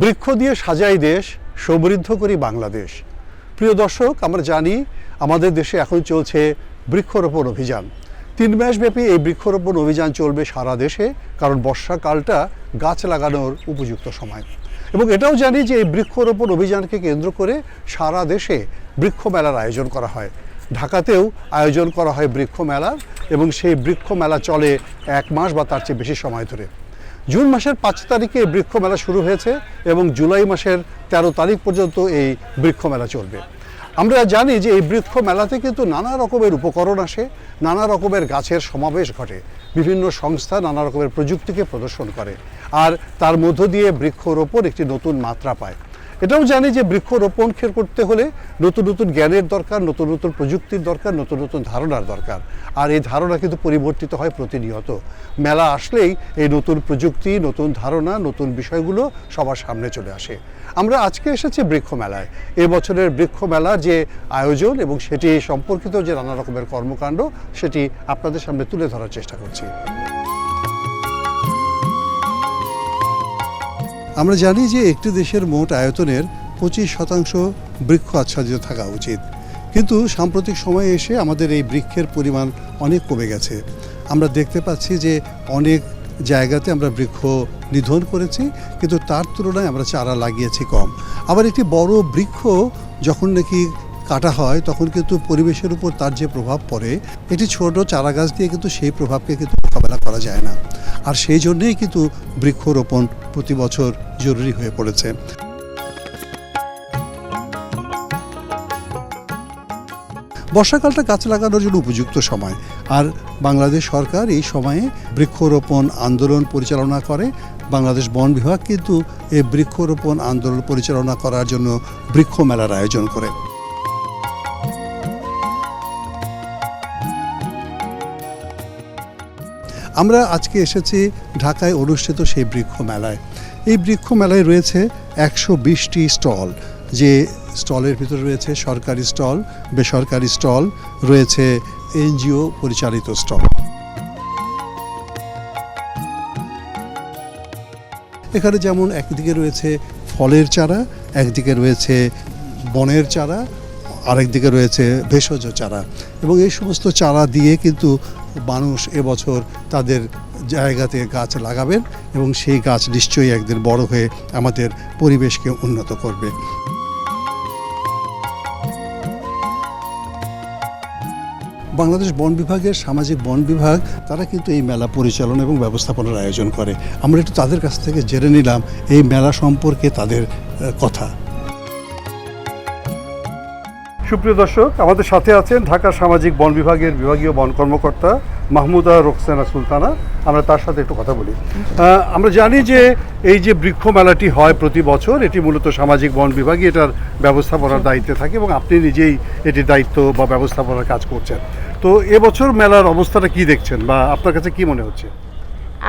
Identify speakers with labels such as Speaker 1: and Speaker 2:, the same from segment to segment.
Speaker 1: বৃক্ষ দিয়ে সাজাই দেশ, সমৃদ্ধ করি বাংলাদেশ। প্রিয় দর্শক, আমরা জানি আমাদের দেশে এখন চলছে বৃক্ষরোপণ অভিযান। তিন মাসব্যাপী এই বৃক্ষরোপণ অভিযান চলবে সারা দেশে, কারণ বর্ষাকালটা গাছ লাগানোর উপযুক্ত সময়। এবং এটাও জানি যে এই বৃক্ষরোপণ অভিযানকে কেন্দ্র করে সারা দেশে বৃক্ষ মেলার আয়োজন করা হয়। ঢাকাতেও আয়োজন করা হয় বৃক্ষ মেলার এবং সেই বৃক্ষ মেলা চলে এক মাস বা তার চেয়ে বেশি সময় ধরে। জুন মাসের পাঁচ তারিখে বৃক্ষ মেলা শুরু হয়েছে এবং জুলাই মাসের তেরো তারিখ পর্যন্ত এই বৃক্ষ মেলা চলবে। আমরা জানি যে এই বৃক্ষ মেলাতে কিন্তু নানা রকমের উপকরণ আসে, নানা রকমের গাছের সমাবেশ ঘটে, বিভিন্ন সংস্থা নানা রকমের প্রযুক্তিকে প্রদর্শন করে, আর তার মধ্য দিয়ে বৃক্ষরোপণ একটি নতুন মাত্রা পায়। এটাও জানি যে বৃক্ষরোপণ করতে হলে নতুন নতুন জ্ঞানের দরকার, নতুন নতুন প্রযুক্তির দরকার, নতুন নতুন ধারণার দরকার। আর এই ধারণা কিন্তু পরিবর্তিত হয় প্রতিনিয়ত। মেলা আসলেই এই নতুন প্রযুক্তি, নতুন ধারণা, নতুন বিষয়গুলো সবার সামনে চলে আসে। আমরা আজকে এসেছি বৃক্ষ মেলায় এ বছরের বৃক্ষ মেলার যে আয়োজন এবং সেটি সম্পর্কিত যে নানা রকমের কর্মকাণ্ড, সেটি আপনাদের সামনে তুলে ধরার চেষ্টা করছি। আমরা জানি যে একটি দেশের মোট আয়তনের পঁচিশ শতাংশ বৃক্ষ আচ্ছাদিত থাকা উচিত। কিন্তু সাম্প্রতিক সময়ে এসে আমাদের এই বৃক্ষের পরিমাণ অনেক কমে গেছে। আমরা দেখতে পাচ্ছি যে অনেক জায়গাতে আমরা বৃক্ষ নিধন করেছি, কিন্তু তার তুলনায় আমরা চারা লাগিয়েছি কম। আবার একটি বড় বৃক্ষ যখন নাকি কাটা হয়, তখন কিন্তু পরিবেশের উপর তার যে প্রভাব পড়ে এটি ছোট চারা গাছ দিয়ে কিন্তু সেই প্রভাবকে কিন্তু মোকাবেলা করা যায় না। আর সেই জন্যেই কিন্তু বৃক্ষরোপণ প্রতি বছর জরুরি হয়ে পড়েছে। বর্ষাকালটা গাছ লাগানোর জন্য উপযুক্ত সময়। আর বাংলাদেশ সরকার এই সময়ে বৃক্ষরোপণ আন্দোলন পরিচালনা করে। বাংলাদেশ বন বিভাগ কিন্তু এই বৃক্ষরোপণ আন্দোলন পরিচালনা করার জন্য বৃক্ষ মেলার আয়োজন করে। আমরা আজকে এসেছি ঢাকায় অনুষ্ঠিত সেই বৃক্ষ মেলায়। এই বৃক্ষ মেলায় রয়েছে একশো বিশটি স্টল। যে স্টলের ভিতরে রয়েছে সরকারি স্টল, বেসরকারি স্টল, রয়েছে এনজিও পরিচালিত স্টল। এখানে যেমন একদিকে রয়েছে ফলের চারা, একদিকে রয়েছে বনের চারা, আরেকদিকে রয়েছে ভেষজ চারা। এবং এই সমস্ত চারা দিয়ে কিন্তু মানুষ এবছর তাদের জায়গাতে গাছ লাগাবেন এবং সেই গাছ নিশ্চয়ই একদিন বড় হয়ে আমাদের পরিবেশকে উন্নত করবে। বাংলাদেশ বন বিভাগের সামাজিক বন বিভাগ, তারা কিন্তু এই মেলা পরিচালনা এবং ব্যবস্থাপনার আয়োজন করে। আমরা একটু তাদের কাছ থেকে জেনে নিলাম, এই মেলা সম্পর্কে তাদের কথা। সুপ্রিয় দর্শক, আমাদের সাথে আছেন ঢাকা সামাজিক বন বিভাগের বিভাগীয় বন কর্মকর্তা মাহমুদা রোকসানা সুলতানা। আমরা তার সাথে একটু কথা বলি। আমরা জানি যে এই যে বৃক্ষ মেলাটি হয় প্রতি বছর, এটি মূলত সামাজিক বন বিভাগই এটার ব্যবস্থাপনার দায়িত্বে থাকে এবং আপনি নিজেই এটির দায়িত্ব বা ব্যবস্থাপনার কাজ করছেন। তো এবছর মেলার অবস্থাটা কি দেখছেন বা আপনার কাছে কি মনে হচ্ছে?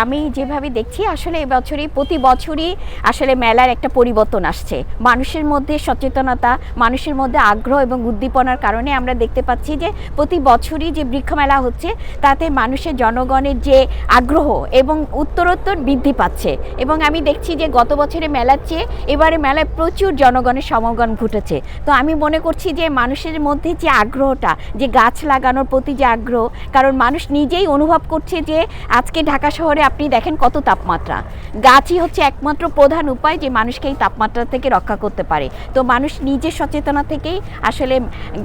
Speaker 2: আমি যেভাবে দেখছি, আসলে এবছরই, প্রতি বছরই আসলে মেলার একটা পরিবর্তন আসছে। মানুষের মধ্যে সচেতনতা, মানুষের মধ্যে আগ্রহ এবং উদ্দীপনার কারণে আমরা দেখতে পাচ্ছি যে, প্রতি বছরই যে বৃক্ষ মেলা হচ্ছে, তাতে মানুষের জনগণের যে আগ্রহ এবং উত্তরোত্তর বৃদ্ধি পাচ্ছে। এবং আমি দেখছি যে, গত বছরে মেলার চেয়ে এবারে মেলায় প্রচুর জনগণের সমাগম ঘটেছে। তো আমি মনে করছি যে, মানুষের মধ্যে যে আগ্রহটা, যে গাছ লাগানোর প্রতি যে আগ্রহ, কারণ মানুষ নিজেই অনুভব করছে যে, আজকে ঢাকা শহরে আপনি দেখেন কত তাপমাত্রা। গাছই হচ্ছে একমাত্র প্রধান উপায় যে মানুষকে এই তাপমাত্রা থেকে রক্ষা করতে পারে। তো মানুষ নিজের সচেতনা থেকেই আসলে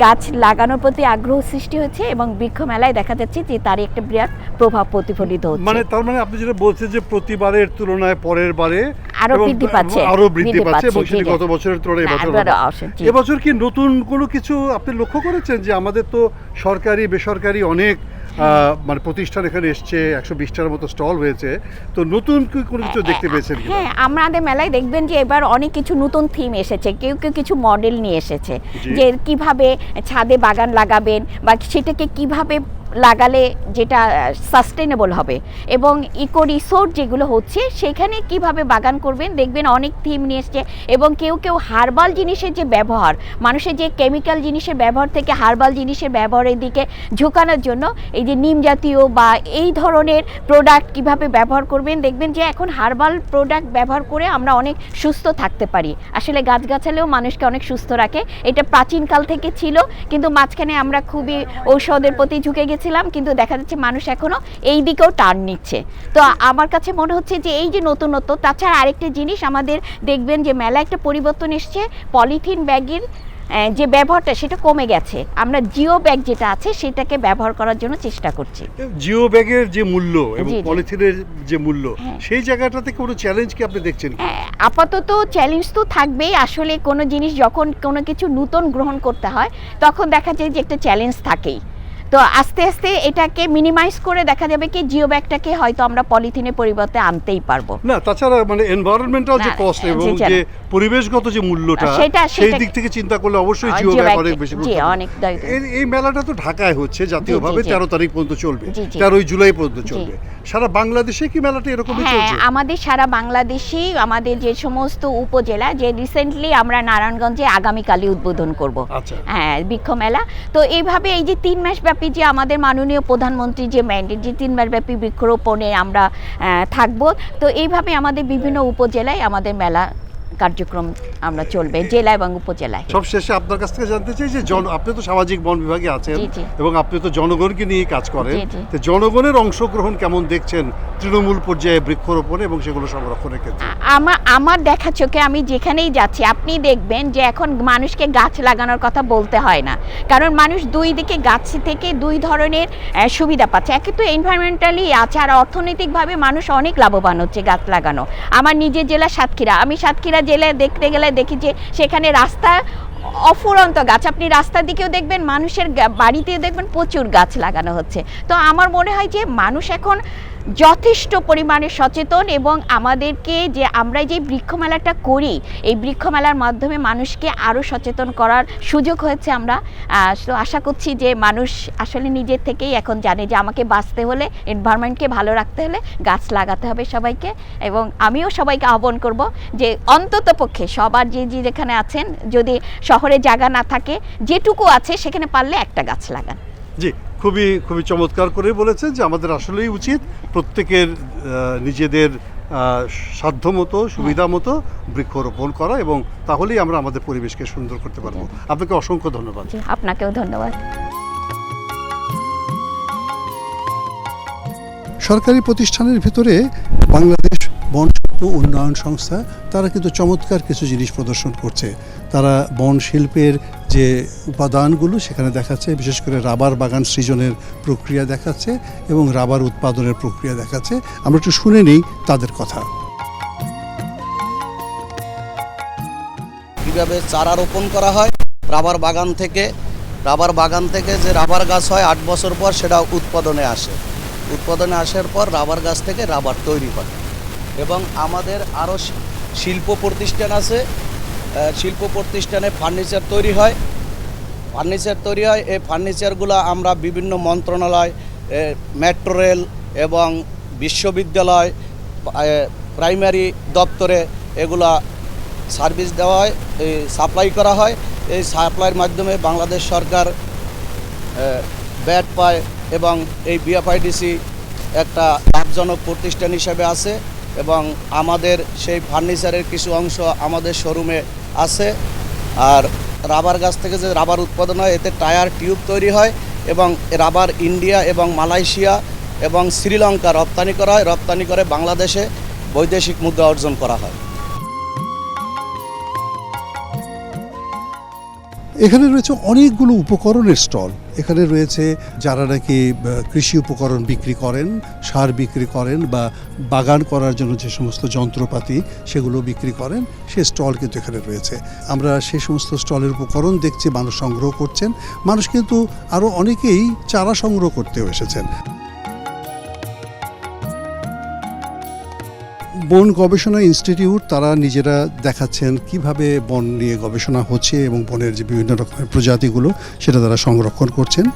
Speaker 2: গাছ লাগানোর প্রতি আগ্রহ সৃষ্টি হয়েছে এবং বৃক্ষ মেলায় দেখা যাচ্ছে যে তারই একটা বিরাট প্রভাব প্রতিফলিত হচ্ছে।
Speaker 1: মানে তার মানে আপনি যেটা বলছেন যে প্রতিবারের তুলনায় পরের বারে আরও
Speaker 2: বৃদ্ধি পাচ্ছে,
Speaker 1: আরও বৃদ্ধি পাচ্ছে এবং সেটি। গত বছরের তুলনায় এবছর
Speaker 2: জি।
Speaker 1: এবছর কি নতুন কোনো কিছু আপনি লক্ষ্য করেছেন যে আমাদের তো সরকারি বেসরকারি অনেক মানে প্রতিষ্ঠান এখানে এসছে একশো বিশটার মতো স্টল হয়েছে তো নতুন কি কোনো কিছু দেখতে পেয়েছেন
Speaker 2: হ্যাঁ আমাদের মেলায় দেখবেন যে এবার অনেক কিছু নতুন থিম এসেছে কেউ কেউ কিছু মডেল নিয়ে এসেছে। যে কীভাবে ছাদে বাগান লাগাবেন বা সেটাকে কীভাবে লাগালে যেটা সাস্টেনেবল হবে। এবং ইকো রিসোর্ট যেগুলো হচ্ছে, সেখানে কীভাবে বাগান করবেন, দেখবেন অনেক থিম নিয়ে এসছে। এবং কেউ কেউ হার্বাল জিনিসের যে ব্যবহার, মানুষের যে কেমিক্যাল জিনিসের ব্যবহার থেকে হার্বাল জিনিসের ব্যবহারের দিকে ঝোঁকানোর জন্য, এই যে নিম জাতীয় বা এই ধরনের প্রোডাক্ট কীভাবে ব্যবহার করবেন, দেখবেন যে এখন হার্বাল প্রোডাক্ট ব্যবহার করে আমরা অনেক সুস্থ থাকতে পারি। আসলে গাছগাছালেও মানুষকে অনেক সুস্থ রাখে। এটা প্রাচীনকাল থেকে ছিল, কিন্তু মাঝখানে আমরা খুবই ঔষধের প্রতি ঝুঁকে গেছিলাম কিন্তু দেখা যাচ্ছে মানুষ এখনও এই দিকেও টার্ন নিচ্ছে। তো আমার কাছে মনে হচ্ছে যে এই যে নতুনত্ব তাছাড়া আরেকটা জিনিস আমাদের দেখবেন যে মেলা একটা পরিবর্তন এসছে পলিথিন ব্যাগের যে ব্যবহারটা সেটা কমে গেছে। আমরা জিও ব্যাগ যেটা আছে সেটাকে ব্যবহার করার জন্য চেষ্টা করছি।
Speaker 1: জিও ব্যাগের যে মূল্য এবং। পলিথিনের যে মূল্য
Speaker 2: হ্যাঁ।
Speaker 1: সেই জায়গাটাতে কোনো চ্যালেঞ্জ কি আপনি দেখছেন
Speaker 2: হ্যাঁ, আপাতত চ্যালেঞ্জ তো থাকবেই। আসলে কোনো জিনিস যখন কোনো কিছু নতুন গ্রহণ করতে হয় তখন দেখা যায় যে একটা চ্যালেঞ্জ থাকেই। তো আস্তে আস্তে এটাকে মিনিমাইজ করে দেখা যাবে কি জিও ব্যাগটাকে হয়তো আমরা পলিথিনের পরিবর্তে আনতেই পারব।
Speaker 1: না তাছাড়া মানে এনভায়রনমেন্টাল যে কস্ট এবং যে পরিবেশগত যে মূল্যটা
Speaker 2: সেটা-
Speaker 1: সেই দিক থেকে চিন্তা করলে অবশ্যই জিও ব্যাগ অনেক বেশি।
Speaker 2: অনেক।
Speaker 1: এই- মেলাটা তো ঢাকায় হচ্ছে জাতীয়ভাবে। তেরো তারিখ পর্যন্ত চলবে। তেরোই জুলাই পর্যন্ত চলবে। সারা বাংলাদেশে কি মেলাটা এরকমই
Speaker 2: হ্যাঁ
Speaker 1: চলছে?
Speaker 2: আমাদের সারা বাংলাদেশেই আমাদের যে সমস্ত উপজেলা যে রিসেন্টলি আমরা নারায়ণগঞ্জে আগামীকালই উদ্বোধন করব।
Speaker 1: আচ্ছা।
Speaker 2: হ্যাঁ বৃক্ষ মেলা। তো এইভাবে এই যে তিন মাস ব্যাপী যে আমাদের মাননীয় প্রধানমন্ত্রী যে ম্যান্ডেট যে তিনবার ব্যাপী বৃক্ষরোপণে আমরা থাকব থাকব। তো এইভাবে আমাদের বিভিন্ন উপজেলায় আমাদের মেলা কার্যক্রম আমরা চলবে জেলা এবং উপজেলায়।
Speaker 1: সব শেষে আপনার কাছ থেকে জানতে চাই যে জন আপনি তো সামাজিক বন বিভাগে আছেন। এবং আপনি তো জনগণকে নিয়ে কাজ করেন। তো জনগণের অংশগ্রহণ কেমন দেখছেন তৃণমূল পর্যায়ে বৃক্ষরোপণ এবং সেগুলো সংরক্ষণের ক্ষেত্রে?
Speaker 2: আমার আমার দেখা চোখে আমি যেখানেই যাচ্ছি আপনি দেখবেন যে এখন মানুষকে গাছ লাগানোর কথা বলতে হয় না। কারণ মানুষ দুই দিকে গাছ থেকে দুই ধরনের সুবিধা পাচ্ছে। একে তো এনভায়রনমেন্টালি আছে আর অর্থনৈতিকভাবে মানুষ অনেক লাভবান হচ্ছে গাছ লাগানো। আমার নিজের জেলা সাতক্ষীরা। আমি সাতক্ষীরা জেলায় দেখতে গেলে দেখি যে সেখানে রাস্তা অফুরন্ত গাছ। আপনি রাস্তার দিকেও দেখবেন, মানুষের বাড়িতে বাড়িতেও দেখবেন প্রচুর গাছ লাগানো হচ্ছে। তো আমার মনে হয় যে মানুষ এখন যথেষ্ট পরিমাণে সচেতন এবং আমাদেরকে যে আমরা যে বৃক্ষমেলাটা করি, এই বৃক্ষমেলার মাধ্যমে মানুষকে আরও সচেতন করার সুযোগ হয়েছে আমরা। তো আশা করছি যে মানুষ আসলে নিজের থেকেই এখন জানে যে আমাকে বাঁচতে হলে এনভায়রনমেন্টকে ভালো রাখতে হলে গাছ লাগাতে হবে সবাইকে। এবং আমিও সবাইকে আহ্বান করব যে অন্তত পক্ষে সবার যে যে যেখানে আছেন, যদি শহরে জায়গা না থাকে, যেটুকু আছে সেখানে পারলে একটা গাছ লাগান।
Speaker 1: জি। খুবই খুবই চমৎকার করে বলেছেন যে আমাদের আসলেই উচিত প্রত্যেকের আহ, নিজেদের আহ, সাধ্যমতো সুবিধা মতো বৃক্ষরোপণ করা এবং তাহলেই আমরা আমাদের পরিবেশকে সুন্দর করতে পারব। আপনাকে অসংখ্য ধন্যবাদ।
Speaker 2: আপনাকেও ধন্যবাদ।
Speaker 1: সরকারি প্রতিষ্ঠানের ভিতরে বাংলাদেশ বন উন্নয়ন সংস্থা তারা কিন্তু চমৎকার কিছু জিনিস প্রদর্শন করছে। তারা বন শিল্পের যে উপাদানগুলো সেখানে দেখাচ্ছে, বিশেষ করে রাবার বাগান সৃজনের প্রক্রিয়া দেখাচ্ছে এবং রাবার উৎপাদনের প্রক্রিয়া দেখাচ্ছে। আমরা একটু শুনে নেই তাদের কথা।
Speaker 3: কীভাবে চারা রোপণ করা হয়? রাবার বাগান থেকে, রাবার বাগান থেকে যে রাবার গাছ হয় আট বছর পর সেটা উৎপাদনে আসে। উৎপাদনে আসার পর রাবার গাছ থেকে রাবার তৈরি হয়। এবং আমাদের আরও শিল্প প্রতিষ্ঠান আছে শিল্প প্রতিষ্ঠানে ফার্নিচার তৈরি হয়। ফার্নিচার তৈরি হয়। এই ফার্নিচারগুলো আমরা বিভিন্ন মন্ত্রণালয় মেট্রো রেল এবং বিশ্ববিদ্যালয় প্রাইমারি দপ্তরে এগুলা সার্ভিস দেওয়া হয় এই সাপ্লাই করা হয়। এই সাপ্লাইয়ের মাধ্যমে বাংলাদেশ সরকার ব্যাট পায় এবং এই বিএফআইডিসি একটা লাভজনক প্রতিষ্ঠান হিসেবে আছে এবং আমাদের সেই ফার্নিচারের কিছু অংশ আমাদের শোরুমে আছে আর রাবার গাছ থেকে যে রাবার উৎপাদন হয়, এতে টায়ার টিউব তৈরি হয় এবং রাবার ইন্ডিয়া এবং মালয়েশিয়া এবং শ্রীলঙ্কা রপ্তানি করা হয়। রপ্তানি করে বাংলাদেশে বৈদেশিক মুদ্রা অর্জন করা হয়।
Speaker 1: এখানে রয়েছে অনেকগুলো উপকরণের স্টল। এখানে রয়েছে যারা নাকি কৃষি উপকরণ বিক্রি করেন, সার বিক্রি করেন বা বাগান করার জন্য যে সমস্ত যন্ত্রপাতি সেগুলো বিক্রি করেন, সে স্টল কিন্তু এখানে রয়েছে। আমরা সেই সমস্ত স্টলের উপকরণ দেখছি, মানুষ সংগ্রহ করছেন। মানুষ কিন্তু আরও অনেকেই চারা সংগ্রহ করতেও এসেছেন। বন গবেষণা ইনস্টিটিউট, তারা নিজেরা দেখাচ্ছেন কীভাবে বন নিয়ে গবেষণা হচ্ছে এবং বনের যে বিভিন্ন রকমের প্রজাতিগুলো, সেটা তারা সংরক্ষণ করছেন।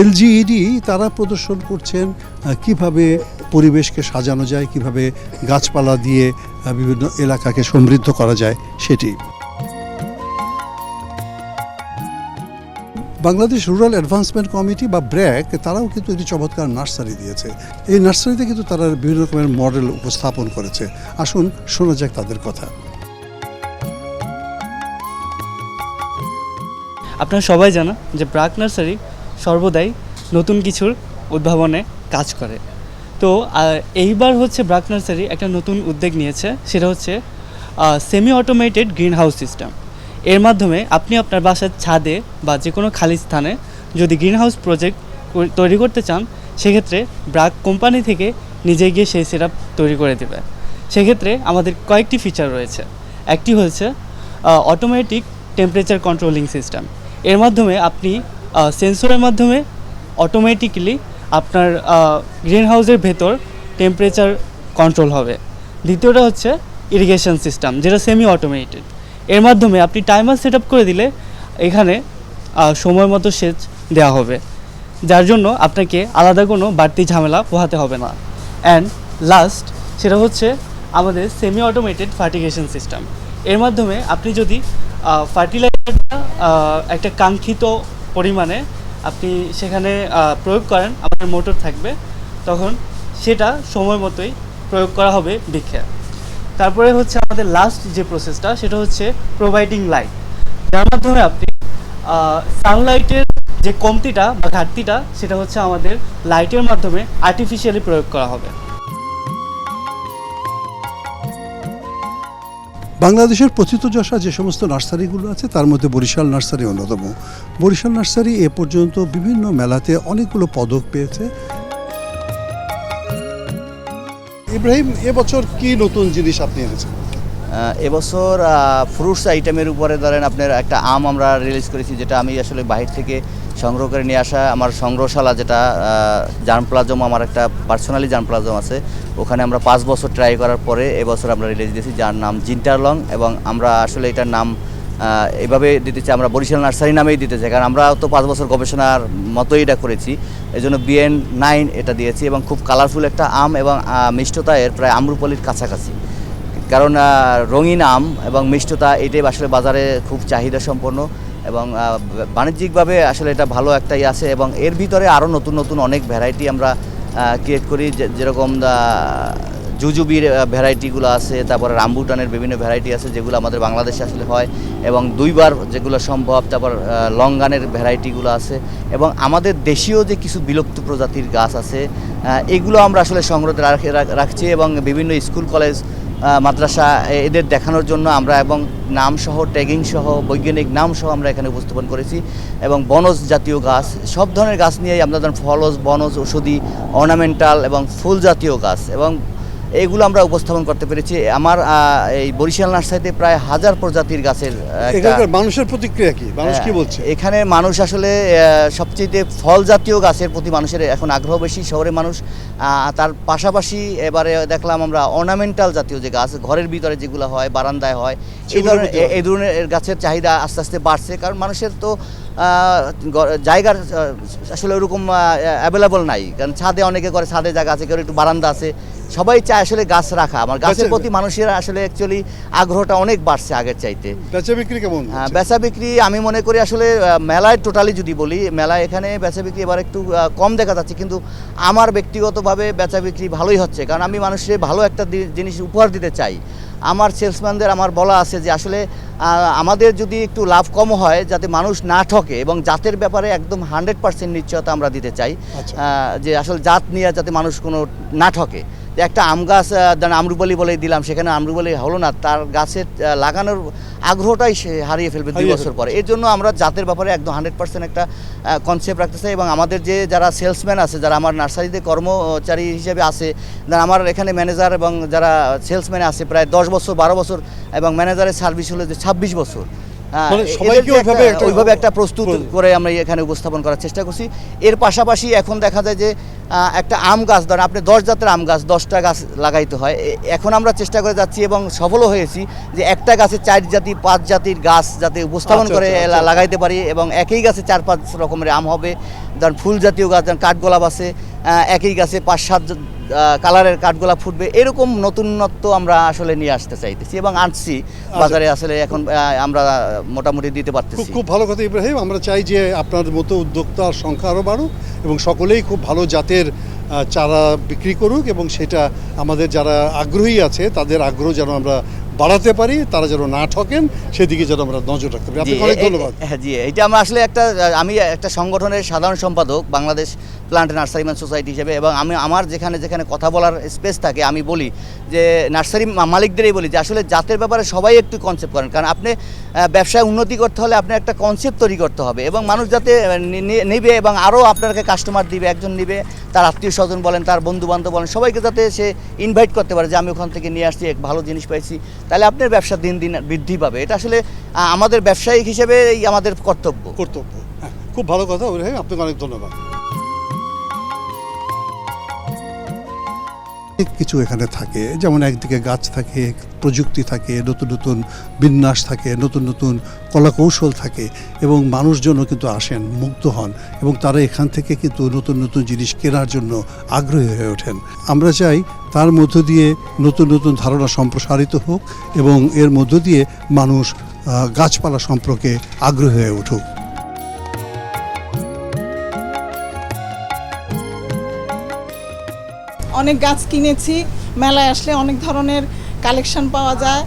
Speaker 1: এলজিইডি তারা প্রদর্শন করছেন কীভাবে পরিবেশকে সাজানো যায়, কীভাবে গাছপালা দিয়ে বিভিন্ন এলাকাকে সমৃদ্ধ করা যায়, সেটি। বাংলাদেশ রুরাল অ্যাডভান্সমেন্ট কমিটি বা ব্র্যাক তারাও কিন্তু একটি চমৎকার নার্সারি দিয়েছে। এই নার্সারিতে কিন্তু তারা বিভিন্ন রকমের মডেল উপস্থাপন করেছে। আসুন শোনা যাক তাদের কথা।
Speaker 4: আপনারা সবাই জানা যে ব্রাক নার্সারি সর্বদাই নতুন কিছুর উদ্ভাবনে কাজ করে। তো এইবার হচ্ছে ব্রাক নার্সারি একটা নতুন উদ্যোগ নিয়েছে। সেটা হচ্ছে semi automated green house system এর মাধ্যমে আপনি আপনার বাসার ছাদে বা যে কোনো খালি স্থানে যদি গ্রিন হাউস প্রজেক্ট তৈরি করতে চান, সেক্ষেত্রে ব্রাক কোম্পানি থেকে নিজে গিয়ে সেই সেট তৈরি করে দেবে। সেক্ষেত্রে আমাদের কয়েকটি ফিচার রয়েছে। একটি হচ্ছে অটোমেটিক টেম্পারেচার কন্ট্রোলিং সিস্টেম এর মাধ্যমে আপনি সেন্সরের মাধ্যমে অটোমেটিক্যালি আপনার গ্রিন হাউসের ভেতর টেম্পারেচার কন্ট্রোল হবে। দ্বিতীয়টা হচ্ছে ইরিগেশন সিস্টেম যেটা সেমি অটোমেটেড এর মাধ্যমে আপনি টাইমার সেট করে দিলে এখানে সময় মতো সেচ দেওয়া হবে। যার জন্য আপনাকে আলাদা কোনো বাড়তি ঝামেলা পোহাতে হবে না। অ্যান্ড লাস্ট সেটা হচ্ছে আমাদের সেমি অটোমেটেড ফার্টিগেশন সিস্টেম এর মাধ্যমে আপনি যদি ফার্টিলাইজারটা একটা কাঙ্ক্ষিত পরিমাণে আপনি সেখানে প্রয়োগ করেন আপনার মোটর থাকবে, তখন সেটা সময় মতোই প্রয়োগ করা হবে বৃক্ষে। তারপরে হচ্ছে আমাদের লাস্ট যে প্রসেসটা সেটা হচ্ছে প্রোভাইডিং লাইট যার মাধ্যমে আপনি সানলাইটের যে কমতিটা বা ঘাটতিটা, সেটা হচ্ছে আমাদের লাইটের মাধ্যমে আর্টিফিশিয়ালি প্রয়োগ করা হবে।
Speaker 1: বাংলাদেশের প্রথিতযশা যে সমস্ত নার্সারিগুলো আছে, তার মধ্যে বরিশাল নার্সারি অন্যতম। বরিশাল নার্সারি এ পর্যন্ত বিভিন্ন মেলাতে অনেকগুলো পদক পেয়েছে। ইব্রাহিম, এবছর কি নতুন জিনিস আপনি এনেছেন?
Speaker 5: এবছর ফ্রুটস আইটেমের উপরে ধরেন আপনার একটা আম আমরা রিলিজ করেছি, যেটা আমি আসলে বাহির থেকে সংগ্রহ করে নিয়ে আসা আমার সংগ্রহশালা যেটা জার্মপ্লাজম আমার একটা পার্সোনালি জার্মপ্লাজম আছে, ওখানে আমরা পাঁচ বছর ট্রাই করার পরে এবছর আমরা রিলিজ দিয়েছি, যার নাম জিন্টারলং, এবং আমরা আসলে এটার নাম এভাবে দিতে চাই। আমরা বরিশাল নার্সারি নামেই দিতে চাই, কারণ আমরা তো পাঁচ বছর গবেষণার মতোই এটা করেছি। এই জন্য বিএন নাইন এটা দিয়েছি এবং খুব কালারফুল একটা আম এবং মিষ্টতা এর প্রায় আমরুপলির কাছাকাছি। কারণ রঙিন আম এবং মিষ্টতা এটাই আসলে বাজারে খুব চাহিদা সম্পন্ন এবং বাণিজ্যিকভাবে আসলে এটা ভালো একটা ইয়ে আছে এবং এর ভিতরে আরও নতুন নতুন অনেক ভ্যারাইটি আমরা ক্রিয়েট করি। যেরকম জুজুবির ভ্যারাইটিগুলো আছে, তারপরে রামবুটানের বিভিন্ন ভ্যারাইটি আছে যেগুলো আমাদের বাংলাদেশে আসলে হয়, এবং দুইবার যেগুলো সম্ভব, তারপর লঙ্গানের ভ্যারাইটিগুলো আছে, এবং আমাদের দেশীয় যে কিছু বিলুপ্ত প্রজাতির গাছ আছে এগুলো আমরা আসলে সংগ্রহ রাখ- রাখ- রাখছি, এবং বিভিন্ন স্কুল, কলেজ মাদ্রাসা এদের দেখানোর জন্য আমরা, এবং নাম সহ, ট্যাগিং সহ, বৈজ্ঞানিক নাম সহ আমরা এখানে উপস্থাপন করেছি, এবং বনজ জাতীয় গাছ, সব ধরনের গাছ নিয়েই আমরা ধরেন ফলজ, বনজ, ওষুধি, অর্নামেন্টাল, এবং ফুল জাতীয় গাছ, এবং এইগুলো আমরা উপস্থাপন করতে পেরেছি। আমার এই বরিশাল নার্সারিতে প্রায় হাজার প্রজাতির গাছের
Speaker 1: মানুষের প্রতিক্রিয়া কি? মানুষ কি
Speaker 5: হ্যাঁ,
Speaker 1: বলছে?
Speaker 5: এখানে মানুষ আসলে সবচেয়ে ফল জাতীয় গাছের প্রতি মানুষের এখন আগ্রহ বেশি শহরে মানুষ। তার পাশাপাশি এবারে দেখলাম আমরা অর্নামেন্টাল জাতীয় যে গাছ ঘরের ভিতরে যেগুলো হয় বারান্দায় হয় এই ধরনের এই ধরনের গাছের চাহিদা আস্তে আস্তে বাড়ছে। কারণ মানুষের তো জায়গার আসলে ওরকম অ্যাভেলেবল নাই। কারণ ছাদে অনেকে করে ছাদে জায়গা আছে কেউ একটু বারান্দা আছে। সবাই চায় আসলে গাছ রাখা। আমার গাছের প্রতি মানুষের আসলে অ্যাকচুয়ালি আগ্রহটা অনেক বাড়ছে আগের চাইতে।
Speaker 1: বেচা বিক্রি কেমন
Speaker 5: হ্যাঁ, বেচা বিক্রি আমি মনে করি আসলে মেলায় টোটালি যদি বলি মেলায় এখানে বেচা বিক্রি এবার একটু কম দেখা যাচ্ছে। কিন্তু আমার ব্যক্তিগতভাবে বেচা বিক্রি ভালোই হচ্ছে। কারণ আমি মানুষের ভালো একটা জিনিস উপহার দিতে চাই। আমার সেলসম্যানদের আমার বলা আছে যে আসলে আমাদের যদি একটু লাভ কম হয় যাতে মানুষ না ঠকে এবং জাতের ব্যাপারে একদম হান্ড্রেড পার্সেন্ট নিশ্চয়তা আমরা দিতে চাই
Speaker 1: আচ্ছা।
Speaker 5: যে আসলে জাত নিয়ে যাতে মানুষ কোনো না ঠকে। একটা আম গাছ আমরুপালি বলে দিলাম সেখানে আমরুপালি হলো না তার গাছের লাগানোর আগ্রহটাই সে হারিয়ে ফেলবে দুই বছর পরে। এর জন্য আমরা জাতের ব্যাপারে একদম হান্ড্রেড পার্সেন্ট একটা কনসেপ্ট রাখতে চাই এবং আমাদের যে যারা সেলসম্যান আছে যারা আমার নার্সারিতে কর্মচারী হিসেবে আছে যারা আমার এখানে ম্যানেজার এবং যারা সেলসম্যান আছে প্রায় দশ বছর বারো বছর এবং ম্যানেজারের সার্ভিস হলো যে ছাব্বিশ বছর।
Speaker 1: সবাইকে
Speaker 5: এদেরকে
Speaker 1: ওইভাবে
Speaker 5: একটা-
Speaker 1: একটা-
Speaker 5: ওইভাবে একটা প্রস্তুত। করে আমরা এখানে উপস্থাপন করার চেষ্টা করছি এর পাশাপাশি এখন দেখা যায় যে একটা আম গাছ ধরেন আপনি দশ জাতের আম গাছ দশটা গাছ লাগাইতে হয় এখন আমরা চেষ্টা করে যাচ্ছি এবং সফলও হয়েছি যে একটা গাছে চার জাতি পাঁচ জাতির গাছ যাতে উপস্থাপন
Speaker 1: আচ্ছা,
Speaker 5: করে
Speaker 1: আচ্ছা, আচ্ছা।
Speaker 5: লাগাইতে পারি এবং একই গাছে চার পাঁচ রকমের আম হবে ধরেন ফুল জাতীয় গাছ যেমন কাঠগোলাপ আছে একই গাছে পাঁচ সাত কালারের কাঠগোলাপ ফুটবে এরকম নতুনত্ব আমরা আসলে নিয়ে আসতে চাইতেছি এবং আনছি বাজারে আসলে এখন আমরা মোটামুটি দিতে পারতেছি।
Speaker 1: খুব ভালো কথা ইব্রাহিম। আমরা চাই যে আপনার মতো উদ্যোক্তার সংখ্যা আরও বাড়ুক এবং সকলেই খুব ভালো জাতের চারা বিক্রি করুক এবং সেটা আমাদের যারা আগ্রহী আছে তাদের আগ্রহ যেন আমরা বাড়াতে পারি তারা যেন না ঠকেন সেদিকে যেন আমরা নজর রাখতে পারি। আপনাকে অনেক ধন্যবাদ।
Speaker 5: হ্যাঁ জি এটা আমরা আসলে একটা আমি একটা সংগঠনের সাধারণ সম্পাদক বাংলাদেশ প্লান্ট নার্সারিম্যান সোসাইটি হিসেবে এবং আমি আমার যেখানে যেখানে কথা বলার স্পেস থাকে আমি বলি যে নার্সারি মালিকদেরই বলি যে আসলে জাতের ব্যাপারে সবাই একটু কনসেপ্ট করেন। কারণ আপনি ব্যবসায় উন্নতি করতে হলে আপনি একটা কনসেপ্ট তৈরি করতে হবে এবং মানুষ যাতে নিবে এবং আরও আপনাকে কাস্টমার দিবে একজন নিবে তার আত্মীয় স্বজন বলেন, তার বন্ধু বান্ধব বলেন, সবাইকে যাতে সে ইনভাইট করতে পারে যে আমি ওখান থেকে নিয়ে আসছি, এক ভালো জিনিস পাইছি। তাহলে আপনার ব্যবসা দিন দিন বৃদ্ধি পাবে। এটা আসলে আমাদের ব্যবসায়িক হিসেবে এই আমাদের কর্তব্য।
Speaker 1: কর্তব্য। হ্যাঁ খুব ভালো কথা আপনাকে অনেক ধন্যবাদ। কিছু এখানে থাকে। যেমন একদিকে গাছ থাকে, প্রযুক্তি থাকে, নতুন নতুন বিন্যাস থাকে, নতুন নতুন কলাকৌশল থাকে এবং মানুষজনও কিন্তু আসেন, মুগ্ধ হন এবং তারা এখান থেকে কিন্তু নতুন নতুন জিনিস কেনার জন্য আগ্রহী হয়ে ওঠেন। আমরা চাই তার মধ্য দিয়ে নতুন নতুন ধারণা সম্প্রসারিত হোক এবং এর মধ্য দিয়ে মানুষ গাছপালা সম্পর্কে আগ্রহী হয়ে উঠুক।
Speaker 6: অনেক গাছ কিনেছি, মেলায় আসলে অনেক ধরনের কালেকশন পাওয়া যায়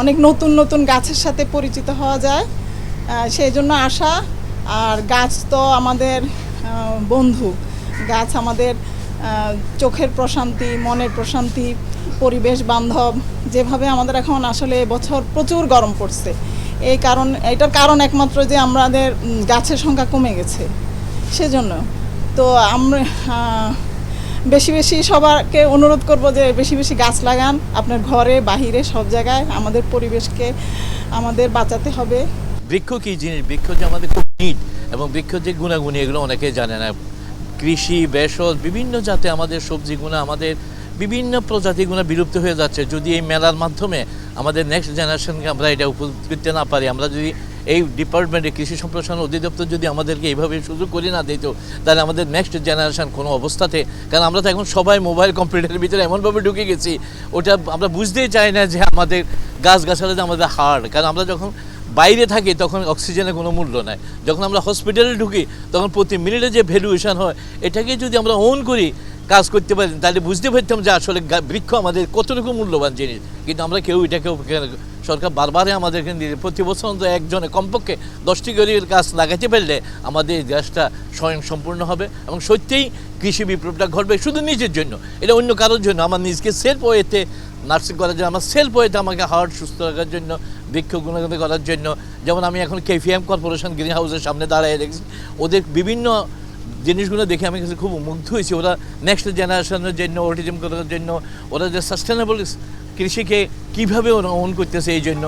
Speaker 6: অনেক নতুন নতুন গাছের সাথে পরিচিত হওয়া যায় সেই জন্য আসা আর গাছ তো আমাদের বন্ধু। গাছ আমাদের চোখের প্রশান্তি, মনের প্রশান্তি, পরিবেশ বান্ধব, যেভাবে আমাদের এখন আসলে বছর প্রচুর গরম পড়ছে। এই কারণ, এটার কারণ একমাত্র যে আমাদের গাছের সংখ্যা কমে গেছে। সেজন্য। তো আমরা বেশি বেশি সবারকে অনুরোধ করব যে বেশি বেশি গাছ লাগান, আপনার ঘরে, বাহিরে, সব জায়গায় আমাদের পরিবেশকে আমাদের বাঁচাতে হবে।
Speaker 7: বৃক্ষ কী জিনিস? বৃক্ষ যে আমাদের খুব নিট এবং বৃক্ষ যে গুণাগুণী, এগুলো অনেকে জানে না। কৃষি, ভেষজ, বিভিন্ন জাতে আমাদের সবজি গুণা আমাদের বিভিন্ন প্রজাতি গুণা বিলুপ্ত হয়ে যাচ্ছে। যদি এই মেলার মাধ্যমে আমাদের নেক্সট জেনারেশনকে আমরা এটা উপভোগ করতে না পারি, আমরা যদি এই ডিপার্টমেন্টে কৃষি সম্প্রসারণ অধিদপ্তর যদি আমাদেরকে এইভাবে সুযোগ করে না দিত, তাহলে আমাদের নেক্সট জেনারেশন কোনো অবস্থাতে, কারণ আমরা তো এখন সবাই মোবাইল কম্পিউটারের ভিতরে এমনভাবে ঢুকে গেছি, ওটা আমরা বুঝতেই চাই না যে আমাদের গাছ গাছালা যে আমাদের হার্ড কারণ আমরা যখন বাইরে থাকি তখন অক্সিজেনের কোনো মূল্য নাই। যখন আমরা হসপিটালে ঢুকি, তখন প্রতি মিনিটে যে ভ্যালুয়েশন হয়, এটাকে যদি আমরা ওন করি, কাজ করতে পারি, তাহলে বুঝতে পারতাম যে আসলে বৃক্ষ আমাদের কতটুকু মূল্যবান জিনিস। কিন্তু আমরা কেউ এটাকেও সরকার বারবারই আমাদেরকে দিয়ে প্রতি বছর অন্তত একজনে কমপক্ষে দশটি করে গাছ লাগাতে পারলে আমাদের দেশটা স্বয়ং সম্পূর্ণ হবে এবং সত্যিই কৃষি বিপ্লবটা ঘটবে শুধু নিজের জন্য, এটা অন্য কারোর জন্য। আমার নিজকে সেলফ ওয়েতে নার্সিং করার জন্য, আমার সেলফ ওয়েতে আমাকে হার্ট সুস্থ রাখার জন্য, বৃক্ষ গুণগত করার জন্য। যেমন আমি এখন কেফিএম কর্পোরেশন গ্রিন হাউসের সামনে দাঁড়ায় দেখছি, ওদের বিভিন্ন জিনিসগুলো দেখে আমি কাছে খুব মুগ্ধ হয়েছি। ওরা নেক্সট জেনারেশনের জন্য অটিজম করার জন্য, ওরা যে সাস্টেনেবল কৃষিকে কীভাবে ওন করতেছে এই জন্য?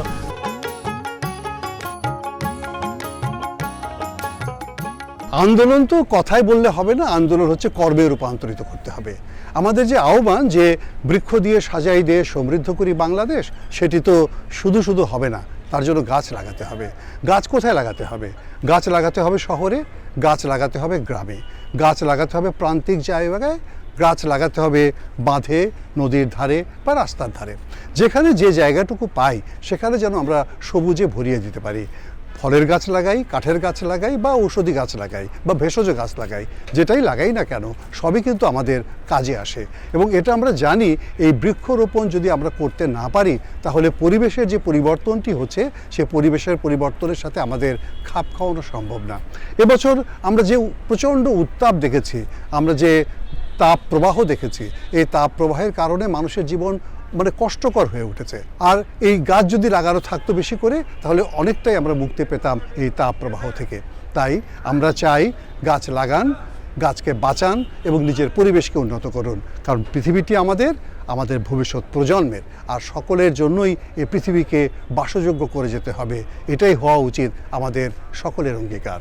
Speaker 1: আন্দোলন তো কথাই বললে হবে না, আন্দোলন হচ্ছে কর্মে রূপান্তরিত করতে হবে। আমাদের যে আহ্বান যে বৃক্ষ দিয়ে সাজাই দিয়ে সমৃদ্ধ করি বাংলাদেশ, সেটি তো শুধু শুধু হবে না, তার জন্য গাছ লাগাতে হবে। গাছ কোথায় লাগাতে হবে? গাছ লাগাতে হবে শহরে, গাছ লাগাতে হবে গ্রামে। গাছ লাগাতে হবে প্রান্তিক জায়গায় গাছ লাগাতে হবে বাঁধে, নদীর ধারে বা রাস্তার ধারে। যেখানে যে জায়গাটুকু পাই, সেখানে যেন আমরা সবুজে ভরিয়ে দিতে পারি। ফলের গাছ লাগাই, কাঠের গাছ লাগাই বা ঔষধি গাছ লাগাই বা ভেষজ গাছ লাগাই। যেটাই লাগাই না কেন, সবই কিন্তু আমাদের কাজে আসে। এবং এটা আমরা জানি, এই বৃক্ষরোপণ যদি আমরা করতে না পারি, তাহলে পরিবেশের যে পরিবর্তনটি হচ্ছে, সে পরিবেশের পরিবর্তনের সাথে আমাদের খাপ খাওয়ানো সম্ভব না। এবছর আমরা যে প্রচণ্ড উত্তাপ দেখেছি, আমরা যে তাপ প্রবাহ দেখেছি। এই তাপ প্রবাহের কারণে মানুষের জীবন মানে কষ্টকর হয়ে উঠেছে। আর এই গাছ যদি লাগানো থাকতো বেশি করে, তাহলে অনেকটাই আমরা মুক্তি পেতাম এই তাপ প্রবাহ থেকে। তাই আমরা চাই গাছ লাগান, গাছকে বাঁচান এবং নিজের পরিবেশকে উন্নত করুন। কারণ পৃথিবীটি আমাদের আমাদের ভবিষ্যৎ প্রজন্মের। আর সকলের জন্যই এই পৃথিবীকে বাসযোগ্য করে যেতে হবে। এটাই হওয়া উচিত আমাদের সকলের অঙ্গীকার।